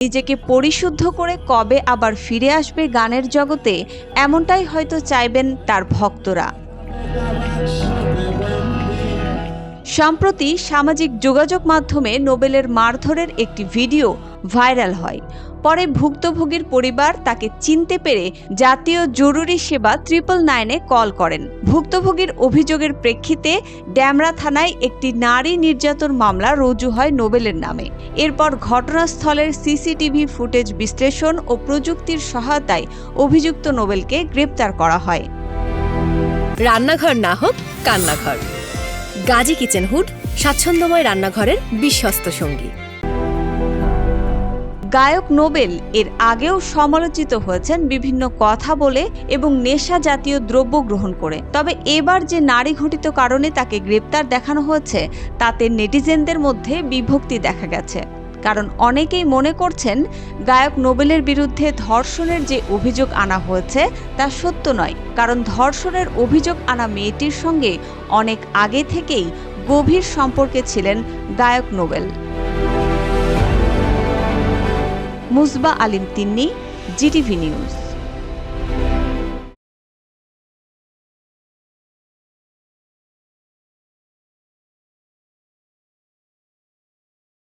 নিজেকে পরিশুদ্ধ করে কবে আবার ফিরে আসবে গানের জগতে এমনটাই হয়তো চাইবেন তার ভক্তরা। সম্প্রতি সামাজিক যোগাযোগ মাধ্যমে নোবেলের মারধরের একটি ভিডিও ভাইরাল হয়। পরে ভুক্তভোগীর পরিবার তাকে চিনতে পেরে জাতীয় জরুরি সেবা ট্রিপল নাইনে কল করেন। ভুক্তভোগীর অভিযোগের প্রেক্ষিতে ড্যামরা থানায় একটি নারী নির্যাতন মামলা রুজু হয় নোবেলের নামে। এরপর ঘটনাস্থলের সিসিটিভি ফুটেজ বিশ্লেষণ ও প্রযুক্তির সহায়তায় অভিযুক্ত নোবেলকে গ্রেপ্তার করা হয়। রান্নাঘর না হোক কান্নাঘর। গাজী কিচেন হুড, স্বাচ্ছন্দ্যময় রান্নাঘরের বিশ্বস্ত সঙ্গী। গায়ক নোবেল এর আগেও সমালোচিত হয়েছেন বিভিন্ন কথা বলে এবং নেশা জাতীয় দ্রব্য গ্রহণ করে। তবে এবার যে নারী ঘটিত কারণে তাকে গ্রেপ্তার দেখানো হয়েছে, তাতে নেটিজেনদের মধ্যে বিভক্তি দেখা গেছে। কারণ অনেকেই মনে করছেন গায়ক নোবেলের বিরুদ্ধে ধর্ষণের যে অভিযোগ আনা হয়েছে তা সত্য নয়। কারণ ধর্ষণের অভিযোগ আনা মেয়েটির সঙ্গে অনেক আগে থেকেই গভীর সম্পর্কে ছিলেন গায়ক Nobel. Musba Alim Tinni, GTV news.